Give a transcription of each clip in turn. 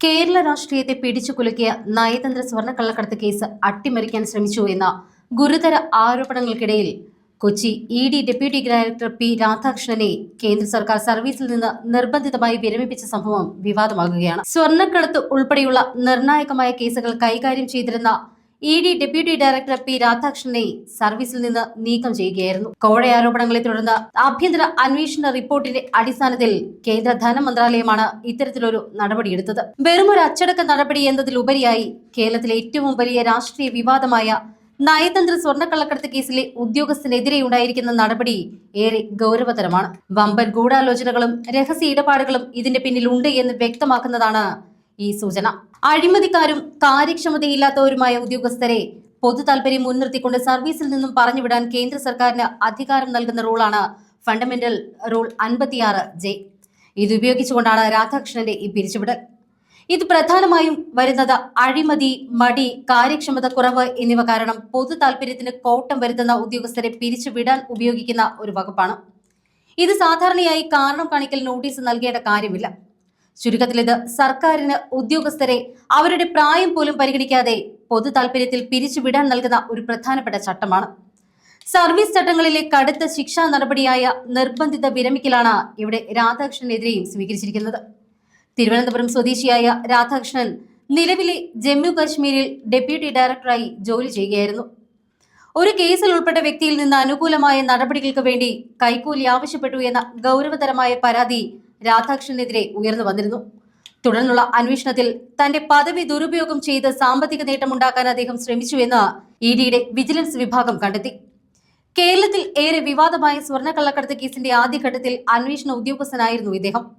കേരള രാഷ്ട്രീയത്തെ പിടിച്ചു കുലുക്കിയ നയതന്ത്ര സ്വർണക്കള്ളക്കടത്ത് കേസ് അട്ടിമറിക്കാൻ ശ്രമിച്ചു എന്ന ഗുരുതര ആരോപണങ്ങൾക്കിടയിൽ Kochi E D deputy director P രാധാകൃഷ്ണനെ കേന്ദ്ര സർക്കാർ സർവീസിൽ നിന്ന് നിർബന്ധിതമായി വിരമിപ്പിച്ച സംഭവം വിവാദമാകുകയാണ്. സ്വർണക്കടത്ത് ഉൾപ്പെടെയുള്ള നിർണായകമായ കേസുകൾ കൈകാര്യം ചെയ്തിരുന്ന E D deputy director P രാധാകൃഷ്ണനെ സർവീസിൽ നിന്ന് നീക്കം ചെയ്യുകയായിരുന്നു. കോഴ ആരോപണങ്ങളെ തുടർന്ന് ആഭ്യന്തര അന്വേഷണ റിപ്പോർട്ടിന്റെ അടിസ്ഥാനത്തിൽ കേന്ദ്ര ധനമന്ത്രാലയമാണ് ഇത്തരത്തിലൊരു നടപടിയെടുത്തത്. ഒരു അച്ചടക്ക നടപടി എന്നതിലുപരിയായി കേരളത്തിലെ ഏറ്റവും വലിയ രാഷ്ട്രീയ വിവാദമായ നയതന്ത്ര സ്വർണക്കള്ളക്കടത്ത് കേസിലെ ഉദ്യോഗസ്ഥനെതിരെ ഉണ്ടായിരിക്കുന്ന നടപടി ഏറെ ഗൗരവതരമാണ്. വമ്പൻ ഗൂഢാലോചനകളും രഹസ്യ ഇടപാടുകളും ഇതിന്റെ പിന്നിലുണ്ട് എന്ന് വ്യക്തമാക്കുന്നതാണ് ഈ സൂചന. അഴിമതിക്കാരും കാര്യക്ഷമതയില്ലാത്തവരുമായ ഉദ്യോഗസ്ഥരെ പൊതു താൽപര്യം മുൻനിർത്തിക്കൊണ്ട് സർവീസിൽ നിന്നും പറഞ്ഞുവിടാൻ കേന്ദ്ര സർക്കാരിന് അധികാരം നൽകുന്ന റൂളാണ് ഫണ്ടമെന്റൽ റൂൾ അൻപത്തിയാറ് ജെ. ഇത് ഉപയോഗിച്ചുകൊണ്ടാണ് രാധാകൃഷ്ണന്റെ ഈ പിരിച്ചുവിടൽ. ഇത് പ്രധാനമായും വരുന്നത് അഴിമതി മടി കാര്യക്ഷമത കുറവ് എന്നിവ കാരണം പൊതു താൽപര്യത്തിന് കോട്ടം വരുത്തുന്ന ഉദ്യോഗസ്ഥരെ പിരിച്ചുവിടാൻ ഉപയോഗിക്കുന്ന ഒരു വകുപ്പാണ്. ഇത് സാധാരണയായി കാരണം കാണിക്കൽ നോട്ടീസ് നൽകേണ്ട കാര്യമില്ല. ചുരുക്കത്തിൽ ഇത് സർക്കാരിന് ഉദ്യോഗസ്ഥരെ അവരുടെ പ്രായം പോലും പരിഗണിക്കാതെ പൊതു താല്പര്യത്തിൽ പിരിച്ചുവിടാൻ നൽകുന്ന ഒരു പ്രധാനപ്പെട്ട ചട്ടമാണ്. സർവീസ് ചട്ടങ്ങളിലെ കടുത്ത ശിക്ഷാ നടപടിയായ നിർബന്ധിത വിരമിക്കലാണ് ഇവിടെ രാധാകൃഷ്ണനെതിരെയും സ്വീകരിച്ചിരിക്കുന്നത്. തിരുവനന്തപുരം സ്വദേശിയായ രാധാകൃഷ്ണൻ നിലവിലെ ജമ്മു കാശ്മീരിൽ ഡെപ്യൂട്ടി ഡയറക്ടറായി ജോലി ചെയ്യുകയായിരുന്നു. ഒരു കേസിൽ ഉൾപ്പെട്ട വ്യക്തിയിൽ നിന്ന് അനുകൂലമായ നടപടികൾക്ക് വേണ്ടി കൈക്കൂലി ആവശ്യപ്പെട്ടു എന്ന ഗൗരവതരമായ പരാതി രാധാകൃഷ്ണനെതിരെ ഉയർന്നു വന്നിരുന്നു. തുടർന്നുള്ള അന്വേഷണത്തിൽ തന്റെ പദവി ദുരുപയോഗം ചെയ്ത് സാമ്പത്തിക നേട്ടമുണ്ടാക്കാൻ അദ്ദേഹം ശ്രമിച്ചുവെന്ന് ഇ ഡിയുടെ വിജിലൻസ് വിഭാഗം കണ്ടെത്തി. കേരളത്തിൽ ഏറെ വിവാദമായ സ്വർണക്കള്ളക്കടത്ത് കേസിന്റെ ആദ്യഘട്ടത്തിൽ അന്വേഷണ ഉദ്യോഗസ്ഥനായിരുന്നു ഇദ്ദേഹം.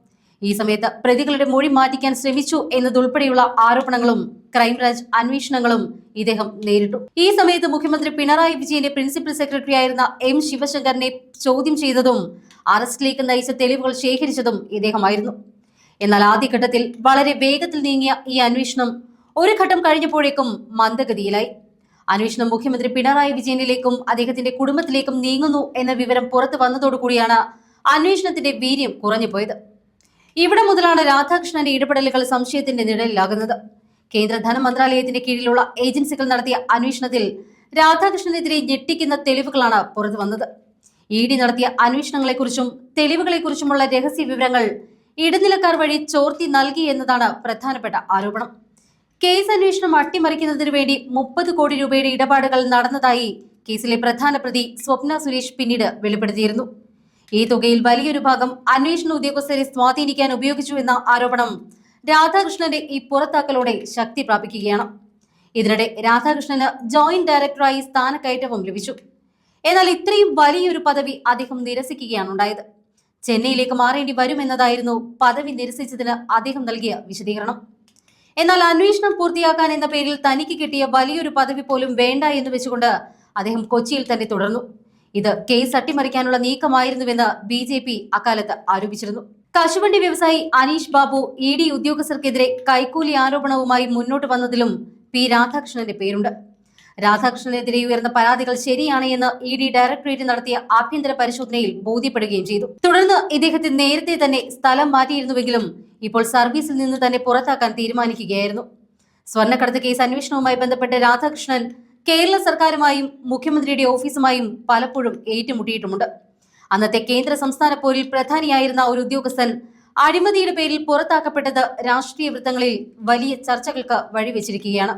ഈ സമയത്ത് പ്രതികളുടെ മൊഴി മാറ്റിക്കാൻ ശ്രമിച്ചു എന്നതുൾപ്പെടെയുള്ള ആരോപണങ്ങളും ക്രൈംബ്രാഞ്ച് അന്വേഷണങ്ങളും ഇദ്ദേഹം നേരിട്ടു. ഈ സമയത്ത് മുഖ്യമന്ത്രി പിണറായി വിജയന്റെ പ്രിൻസിപ്പൽ സെക്രട്ടറി ആയിരുന്ന എം ശിവശങ്കറിനെ ചോദ്യം ചെയ്തതും അറസ്റ്റിലേക്ക് നയിച്ച തെളിവുകൾ ശേഖരിച്ചതും ഇദ്ദേഹമായിരുന്നു. എന്നാൽ ആദ്യഘട്ടത്തിൽ വളരെ വേഗത്തിൽ നീങ്ങിയ ഈ അന്വേഷണം ഒരു ഘട്ടം കഴിഞ്ഞപ്പോഴേക്കും മന്ദഗതിയിലായി. അന്വേഷണം മുഖ്യമന്ത്രി പിണറായി വിജയനിലേക്കും അദ്ദേഹത്തിന്റെ കുടുംബത്തിലേക്കും നീങ്ങുന്നു എന്ന വിവരം പുറത്തു വന്നതോടുകൂടിയാണ് അന്വേഷണത്തിന്റെ വീര്യം കുറഞ്ഞുപോയത്. ഇവിടെ മുതലാണ് രാധാകൃഷ്ണന്റെ ഇടപെടലുകൾ സംശയത്തിന്റെ നിഴലിലാകുന്നത്. കേന്ദ്ര ധനമന്ത്രാലയത്തിന്റെ കീഴിലുള്ള ഏജൻസികൾ നടത്തിയ അന്വേഷണത്തിൽ രാധാകൃഷ്ണനെതിരെ ഞെട്ടിക്കുന്ന തെളിവുകളാണ് പുറത്തു വന്നത്. ഇ ഡി നടത്തിയ അന്വേഷണങ്ങളെക്കുറിച്ചും തെളിവുകളെക്കുറിച്ചുമുള്ള രഹസ്യ വിവരങ്ങൾ ഇടനിലക്കാർ വഴി ചോർത്തി നൽകി എന്നതാണ് പ്രധാനപ്പെട്ട ആരോപണം. കേസ് അന്വേഷണം അട്ടിമറിക്കുന്നതിനു വേണ്ടി മുപ്പത് കോടി രൂപയുടെ ഇടപാടുകൾ നടന്നതായി കേസിലെ പ്രധാന പ്രതി സ്വപ്ന സുരേഷ് പിന്നീട് വെളിപ്പെടുത്തിയിരുന്നു. ഈ തുകയിൽ വലിയൊരു ഭാഗം അന്വേഷണ ഉദ്യോഗസ്ഥരെ സ്വാധീനിക്കാൻ ഉപയോഗിച്ചു എന്ന ആരോപണം രാധാകൃഷ്ണന്റെ ഈ പുറത്താക്കലോടെ ശക്തി പ്രാപിക്കുകയാണ്. ഇതിനിടെ രാധാകൃഷ്ണന് ജോയിന്റ് ഡയറക്ടറായി സ്ഥാനക്കയറ്റവും ലഭിച്ചു. എന്നാൽ ഇത്രയും വലിയൊരു പദവി അദ്ദേഹം നിരസിക്കുകയാണ് ഉണ്ടായത്. ചെന്നൈയിലേക്ക് മാറേണ്ടി വരുമെന്നതായിരുന്നു പദവി നിരസിച്ചതിന് അദ്ദേഹം നൽകിയ വിശദീകരണം. എന്നാൽ അന്വേഷണം പൂർത്തിയാക്കാൻ എന്ന പേരിൽ തനിക്ക് കിട്ടിയ വലിയൊരു പദവി പോലും വേണ്ട എന്ന് വെച്ചുകൊണ്ട് അദ്ദേഹം കൊച്ചിയിൽ തന്നെ തുടർന്നു. ഇത് കേസ് അട്ടിമറിക്കാനുള്ള നീക്കമായിരുന്നുവെന്ന് ബി ജെ പി അക്കാലത്ത് ആരോപിച്ചിരുന്നു. കശുവണ്ടി വ്യവസായി അനീഷ് ബാബു ഇ ഡി ഉദ്യോഗസ്ഥർക്കെതിരെ കൈക്കൂലി ആരോപണവുമായി മുന്നോട്ട് വന്നതിലും പി രാധാകൃഷ്ണന്റെ പേരുണ്ട്. രാധാകൃഷ്ണനെതിരെ ഉയർന്ന പരാതികൾ ശരിയാണ് എന്ന് ഇ ഡി ഡയറക്ടറേറ്റ് നടത്തിയ ആഭ്യന്തര പരിശോധനയിൽ ബോധ്യപ്പെടുകയും ചെയ്തു. തുടർന്ന് ഇദ്ദേഹത്തെ നേരത്തെ തന്നെ സ്ഥലം മാറ്റിയിരുന്നുവെങ്കിലും ഇപ്പോൾ സർവീസിൽ നിന്ന് തന്നെ പുറത്താക്കാൻ തീരുമാനിക്കുകയായിരുന്നു. സ്വർണക്കടത്ത് കേസ് അന്വേഷണവുമായി ബന്ധപ്പെട്ട് രാധാകൃഷ്ണൻ കേരള സർക്കാരുമായും മുഖ്യമന്ത്രിയുടെ ഓഫീസുമായും പലപ്പോഴും ഏറ്റുമുട്ടിയിട്ടുമുണ്ട്. അന്നത്തെ കേന്ദ്ര സംസ്ഥാന പോരിൽ പ്രധാനിയായിരുന്ന ഒരു ഉദ്യോഗസ്ഥൻ അഴിമതിയുടെ പേരിൽ പുറത്താക്കപ്പെട്ടത് രാഷ്ട്രീയ വൃത്തങ്ങളിൽ വലിയ ചർച്ചകൾക്ക് വഴിവെച്ചിരിക്കുകയാണ്.